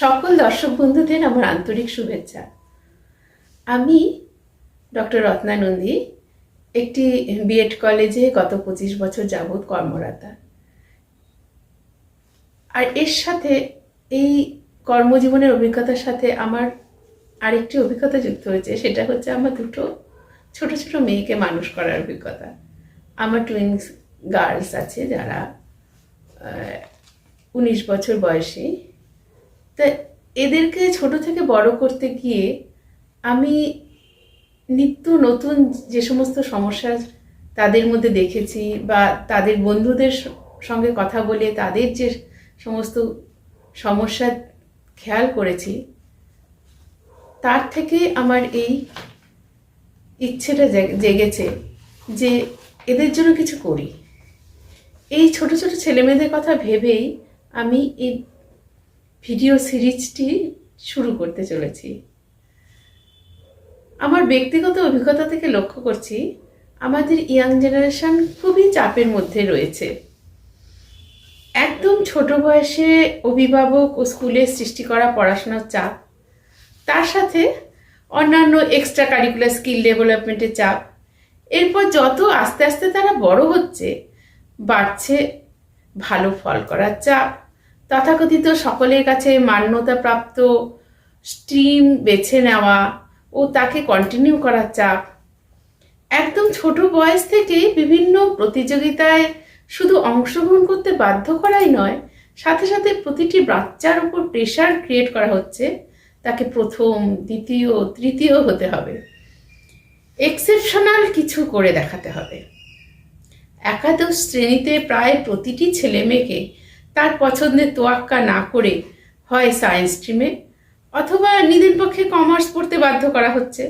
সকল দর্শক বন্ধুদের আমার আন্তরিক শুভেচ্ছা। আমি ডক্টর রত্না নন্দী, একটি বিএড কলেজে গত পঁচিশ বছর যাবৎ কর্মরতা। আর এর সাথে এই কর্মজীবনের অভিজ্ঞতার সাথে আমার আরেকটি অভিজ্ঞতা যুক্ত হয়েছে, সেটা হচ্ছে আমার দুটো ছোট ছোট মেয়েকে মানুষ করার অভিজ্ঞতা। আমার টুইন্স গার্লস আছে যারা উনিশ বছর বয়সী। তা এদেরকে ছোট থেকে বড় করতে গিয়ে আমি নিত্য নতুন যে সমস্ত সমস্যা তাদের মধ্যে দেখেছি বা তাদের বন্ধুদের সঙ্গে কথা বলে তাদের যে সমস্ত সমস্যা খেয়াল করেছি, তার থেকে আমার এই ইচ্ছেটা জেগে- জেগেছে যে এদের জন্য কিছু করি। এই ছোট ছোট ছেলেমেয়েদের কথা ভেবেই আমি এই ভিডিও সিরিজটি শুরু করতে চলেছি। আমার ব্যক্তিগত অভিজ্ঞতা থেকে লক্ষ্য করছি, আমাদের ইয়াং জেনারেশন খুবই চাপের মধ্যে রয়েছে। একদম ছোট বয়সে অভিভাবক ও স্কুলে সৃষ্টি করা পড়াশোনার চাপ, তার সাথে অন্যান্য এক্সট্রা কারিকুলার স্কিল ডেভেলপমেন্টের চাপ, এরপর যত আস্তে আস্তে তারা বড় হচ্ছে, বাড়ছে ভালো ফল করার চাপ তথাকথিত সকলের কাছে মান্যতাপ্রাপ্ত স্ট্রিম বেছে নেওয়া ও তাকে কন্টিনিউ করার চাপ। একদম ছোট বয়স থেকে বিভিন্ন প্রতিযোগিতায় শুধু অংশগ্রহণ করতে বাধ্য করাই নয়, সাথে সাথে প্রতিটি বাচ্চার উপর প্রেশার ক্রিয়েট করা হচ্ছে, তাকে প্রথম, দ্বিতীয়, তৃতীয় হতে হবে। এক্সেপশনাল কিছু করে দেখাতে হবে। একাদশ শ্রেণীতে প্রায় প্রতিটি ছেলে মেয়েকে তার পছন্দের তোয়াক্কা না করে হয় সায়েন্স স্ট্রিমে অথবা নিজের পক্ষে কমার্স পড়তে বাধ্য করা হচ্ছে।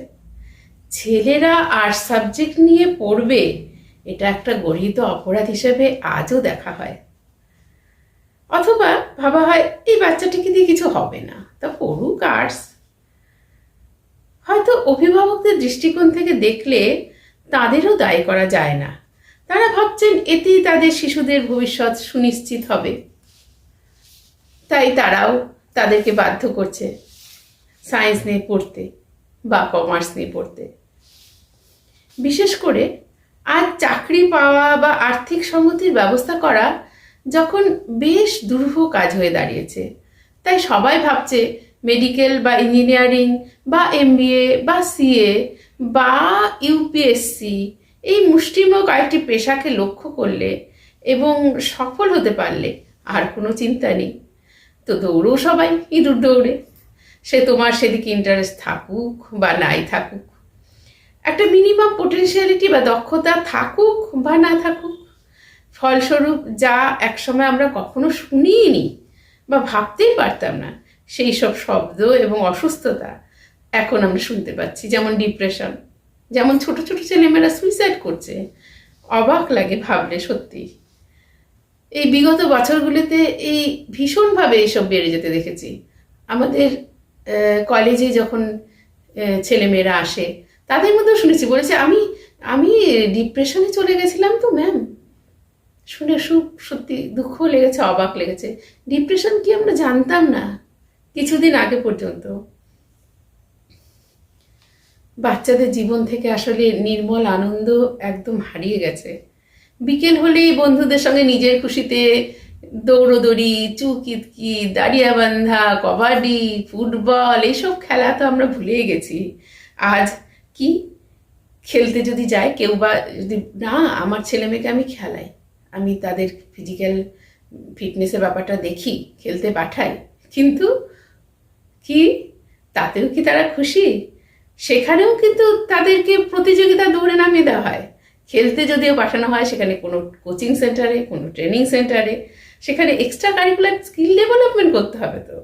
ছেলেরা আর্টস সাবজেক্ট নিয়ে পড়বে, এটা একটা গর্হিত অপরাধ হিসেবে আজও দেখা হয়। অথবা ভাবা হয়, এই বাচ্চাটিকে দিয়ে কিছু হবে না, তা পড়ুক আর্টস হয়তো অভিভাবকদের দৃষ্টিকোণ থেকে দেখলে তাদেরও দায়ী করা যায় না। তারা ভাবছেন এতেই তাদের শিশুদের ভবিষ্যৎ সুনিশ্চিত হবে। তাই তারাও তাদেরকে বাধ্য করছে সায়েন্স নিয়ে পড়তে বা কমার্স নিয়ে পড়তে। বিশেষ করে আজ চাকরি পাওয়া বা আর্থিক সংগতির ব্যবস্থা করা যখন বেশ দুরূহ কাজ হয়ে দাঁড়িয়েছে, তাই সবাই ভাবছে মেডিকেল বা ইঞ্জিনিয়ারিং বা এমবিএ বা সিএ বা ইউপিএসসি এই মুষ্টিমেয় কয়েকটি পেশাকে লক্ষ্য করলে এবং সফল হতে পারলে আর কোনো চিন্তা নেই। তো দৌড়ও সবাই, ইঁদুর দৌড়ে। সে তোমার সেদিকে ইন্টারেস্ট থাকুক বা নাই থাকুক। একটা মিনিমাম পোটেনশিয়ালিটি বা দক্ষতা থাকুক বা না থাকুক, ফলস্বরূপ যা একসময় আমরা কখনো শুনিনি বা ভাবতেই পারতাম না, সেই সব শব্দ এবং অসুস্থতা এখন আমরা শুনতে পাচ্ছি। যেমন ডিপ্রেশন যেমন ছোট ছোট ছেলেমেয়েরা সুইসাইড করছে, অবাক লাগে ভাবলে সত্যি এই বিগত বছরগুলিতে এই ভীষণভাবে এইসব বেড়ে যেতে দেখেছি। আমাদের কলেজে যখন ছেলেমেয়েরা আসে, তাদের মধ্যেও শুনেছি। বলেছে, আমি আমি ডিপ্রেশনে চলে গেছিলাম তো ম্যাম শুনে সুখ, সত্যি দুঃখ লেগেছে, অবাক লেগেছে। ডিপ্রেশন কি আমরা জানতাম না কিছুদিন আগে পর্যন্ত? বাচ্চাদের জীবন থেকে আসলে নির্মল আনন্দ একদম হারিয়ে গেছে। বিকেল হলেই বন্ধুদের সঙ্গে নিজের খুশিতে দৌড়োদৌড়ি, চুকিতকি দাঁড়িয়া বান্ধা কবাডি, ফুটবল, এইসব খেলা তো আমরা ভুলেই গেছি। আজ কি? খেলতে যদি যায় কেউ বা যদি, না, আমার ছেলে মেয়েকে আমি খেলাই। আমি তাদের ফিজিক্যাল ফিটনেসের ব্যাপারটা দেখি, খেলতে পাঠাই। কিন্তু কি? তাতেও কি তারা খুশি? সেখানেও কিন্তু তাদেরকে প্রতিযোগিতা দৌড়ে নামিয়ে দেওয়া হয়। খেলতে যদিও পাঠানো হয়, সেখানে কোনো কোচিং সেন্টারে কোনো ট্রেনিং সেন্টারে সেখানে এক্সট্রা কারিকুলার স্কিল ডেভেলপমেন্ট করতে হবে তো।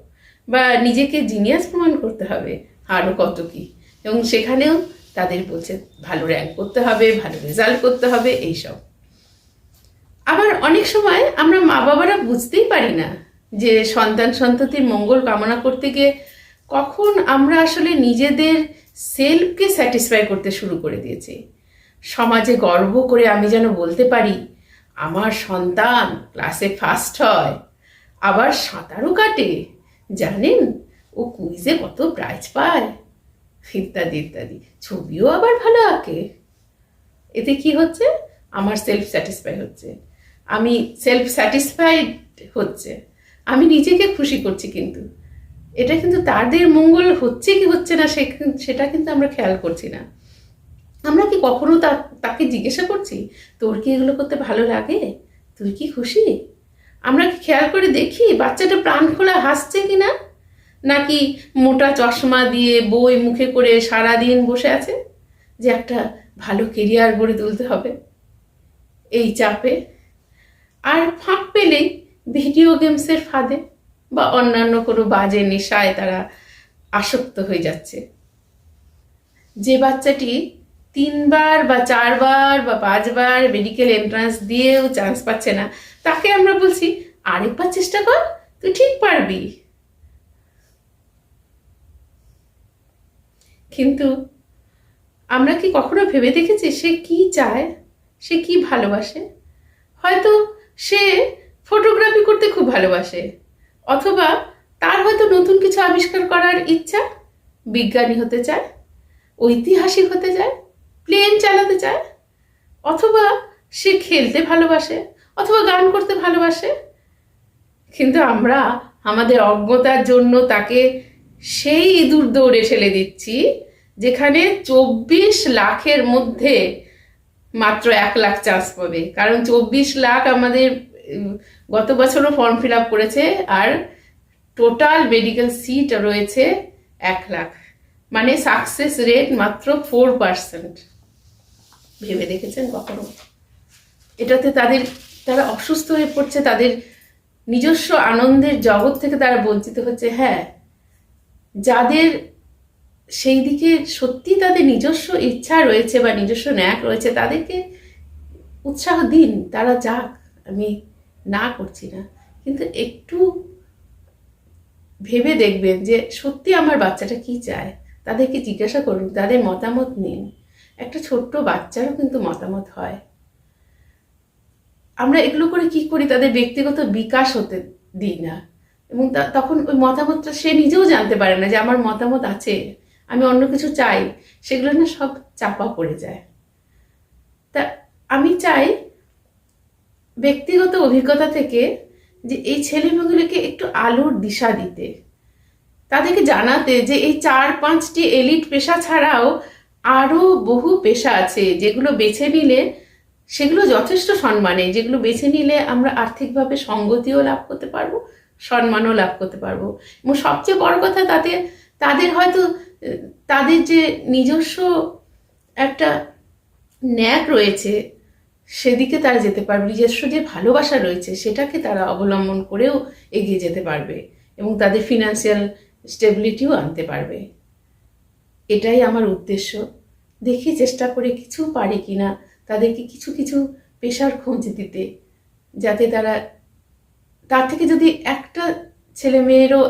বা নিজেকে জিনিয়াস প্রমাণ করতে হবে আরও কত কি। এবং সেখানেও তাদের বলছে, ভালো র্যাঙ্ক করতে হবে, ভালো রেজাল্ট করতে হবে, এইসব। আবার অনেক সময় আমরা মা বাবারা বুঝতেই পারি না যে সন্তান সন্ততির মঙ্গল কামনা করতে গিয়ে কখন আমরা আসলে নিজেদের সেলফকে স্যাটিসফাই করতে শুরু করে দিয়েছি। সমাজে গর্ব করে আমি যেন বলতে পারি, আমার সন্তান ক্লাসে ফার্স্ট হয়। আবার সাঁতারও কাটে। জানেন, ও কুইজে কত প্রাইজ পায়। ইত্যাদি ইত্যাদি। ছবিও আবার ভালো আঁকে। এতে কি হচ্ছে? আমার সেলফ স্যাটিসফাই হচ্ছে। আমি সেলফ স্যাটিসফাইড হচ্ছে। আমি নিজেকে খুশি করছি কিন্তু। এটা কিন্তু তাদের মঙ্গল হচ্ছে কি হচ্ছে না সেটা কিন্তু আমরা খেয়াল করছি না। আমরা কি কখনো তাকে জিজ্ঞাসা করছি? তোর কি এগুলো করতে ভালো লাগে? তুই কি খুশি? আমরা কি খেয়াল করে দেখি বাচ্চাটা প্রাণ খোলা হাসছে কি না নাকি মোটা চশমা দিয়ে বই মুখে করে সারা দিন বসে আছে? যে একটা ভালো কেরিয়ার গড়ে তুলতে হবে। এই চাপে। আর ফাঁক পেলেই ভিডিও গেমসের ফাঁদে বা অন্যান্য কোনো বাজে নেশায় তারা আসক্ত হয়ে যাচ্ছে। যে বাচ্চাটি তিনবার বা চারবার বা পাঁচবার মেডিকেল এন্ট্রান্স দিয়েও চান্স পাচ্ছে না। তাকে আমরা বলছি, আরেকবার চেষ্টা কর, তুই ঠিক পারবি। কিন্তু আমরা কি কখনো ভেবে দেখেছি সে কি চায়, সে কি ভালোবাসে? হয়তো সে ফটোগ্রাফি করতে খুব ভালোবাসে, অথবা তার হয়তো নতুন কিছু আবিষ্কার করার ইচ্ছা, বিজ্ঞানী হতে চায়, ঐতিহাসিক হতে চায় প্লেন চালাতে চায়, অথবা সে খেলতে ভালোবাসে, অথবা গান করতে ভালোবাসে, কিন্তু আমরা আমাদের অজ্ঞতার জন্য তাকে সেই ইঁদুর দৌড়ে ঠেলে দিচ্ছি, যেখানে চব্বিশ লাখের মধ্যে মাত্র এক লাখ চান্স পাবে। কারণ চব্বিশ লাখ আমাদের গত বছরও ফর্ম ফিল আপ করেছে, আর টোটাল মেডিকেল সিট রয়েছে এক লাখ। মানে সাকসেস রেট মাত্র ফোর পার্সেন্ট ভেবে দেখেছেন কখনো? এটাতে তাদের, তারা অসুস্থ হয়ে পড়ছে, তাদের নিজস্ব আনন্দের জগৎ থেকে তারা বঞ্চিত হচ্ছে। হ্যাঁ যাদের সেই দিকে সত্যি তাদের নিজস্ব ইচ্ছা রয়েছে বা নিজস্ব ন্যাক রয়েছে, তাদেরকে উৎসাহ দিন, তারা যাক, আমি না করছি না। কিন্তু একটু ভেবে দেখবেন যে সত্যি আমার বাচ্চাটা কি চায়? তাদেরকে জিজ্ঞাসা করুন, তাদের মতামত নিন। একটা ছোট্ট বাচ্চারও কিন্তু মতামত হয়। আমরা এগুলো করে কি করি? তাদের ব্যক্তিগত বিকাশ হতে দিই না। এবং তখন ওই মতামতটা সে নিজেও জানতে পারে না যে আমার মতামত আছে, আমি অন্য কিছু চাই, সেগুলো না সব চাপা পড়ে যায়। তা আমি চাই ব্যক্তিগত অভিজ্ঞতা থেকে যে এই ছেলেমেয়েগুলোকে একটু আলোর দিশা দিতে। তাদেরকে জানাতে যে এই চার পাঁচটি এলিট পেশা ছাড়াও আরও বহু পেশা আছে যেগুলো বেছে নিলে সেগুলো যথেষ্ট সম্মানে, যেগুলো বেছে নিলে আমরা আর্থিকভাবে সঙ্গতিও লাভ করতে পারব, সম্মানও লাভ করতে পারব। এবং সবচেয়ে বড় কথা তাতে, তাদের হয়তো, তাদের যে নিজস্ব একটা ন্যাক রয়েছে, সেদিকে তারা যেতে পারবে, নিজস্ব যে ভালোবাসা রয়েছে, সেটাকে তারা অবলম্বন করেও এগিয়ে যেতে পারবে এবং তাদের ফিনান্সিয়াল স্টেবিলিটিও আনতে পারবে। এটাই আমার উদ্দেশ্য। দেখি চেষ্টা করে কিছু পারি কি না তাদেরকে কিছু কিছু পেশার খোঁজ দিতে, যাতে তারা, তার থেকে যদি একটা ছেলে মেয়েরও,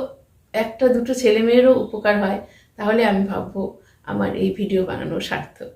একটা দুটো ছেলে মেয়েরও উপকার হয়, তাহলে আমি ভাববো আমার এই ভিডিও বানানো সার্থক।